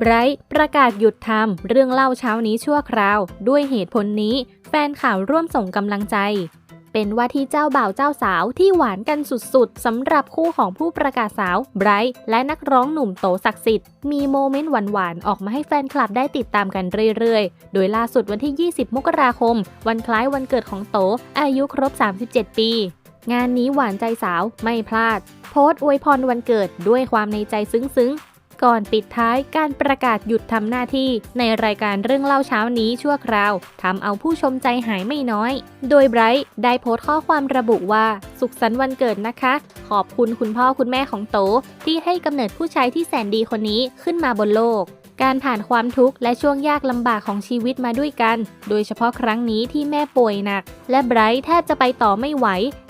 ไบรท์ประกาศหยุดทำเรื่องเล่าเช้านี้ชั่วคราว ด้วยเหตุผลนี้ แฟนข่าวร่วมส่งกำลังใจ เป็นว่าที่เจ้าบ่าวเจ้าสาวที่หวานกันสุดๆสำหรับคู่ของผู้ประกาศสาวไบรท์และนักร้องหนุ่มโตศักดิ์สิทธิ์มีโมเมนต์หวานๆ ออกมาให้แฟนคลับได้ติดตามกันเรื่อยๆ โดยล่าสุดวันที่ 20 มกราคม วันคล้ายวันเกิดของโต อายุครบ 37 ปี งานนี้หวานใจสาวไม่พลาดโพสต์อวยพรวันเกิดด้วยความในใจซึ้งๆ ก่อนปิดท้ายการประกาศหยุดทำหน้าที่ ในรายการเรื่องเล่าเช้านี้ชั่วคราวทำเอาผู้ชมใจหายไม่น้อย โดยไบรท์ได้โพสต์ข้อความระบุว่า สุขสันต์วันเกิดนะคะ ขอบคุณคุณพ่อคุณแม่ของโต ที่ให้กำเนิดผู้ชายที่แสนดีคนนี้ขึ้นมาบนโลกการผ่านความทุกข์และช่วงยากลำบากของชีวิตมาด้วยกัน โดยเฉพาะครั้งนี้ที่แม่ป่วยหนัก และไบรท์แทบจะไปต่อไม่ไหว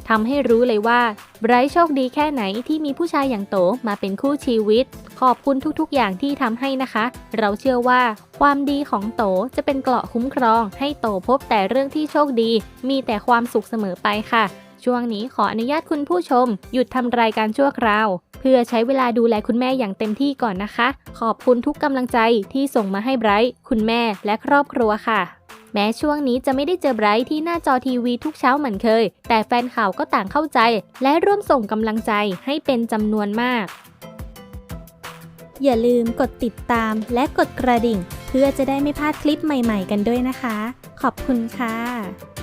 ทำให้รู้เลยว่าไบรท์โชคดีแค่ไหนที่มีผู้ชายอย่างโตมาเป็นคู่ชีวิต ขอบคุณทุกๆ อย่างที่ทำให้นะคะ เราเชื่อว่าความดีของโตจะเป็นเกราะคุ้มครอง ให้โตพบแต่เรื่องที่โชคดี มีแต่ความสุขเสมอไปค่ะ ช่วงนี้ขออนุญาตคุณผู้ชม หยุดทำรายการชั่วคราว เพื่อใช้เวลาดูแลคุณแม่อย่างเต็มที่ก่อนนะคะ ขอบคุณทุกกำลังใจที่ส่งมาให้ไบรท์คุณแม่และครอบครัวค่ะ แม้ช่วงนี้จะไม่ได้เจอไบรท์ที่หน้าจอทีวีทุกเช้าเหมือนเคย แต่แฟนข่าวก็ต่างเข้าใจ และร่วมส่งกำลังใจให้เป็นจำนวนมาก อย่าลืมกดติดตามและกดกระดิ่ง เพื่อจะได้ไม่พลาดคลิปใหม่ ๆ กันด้วยนะคะ ขอบคุณค่ะ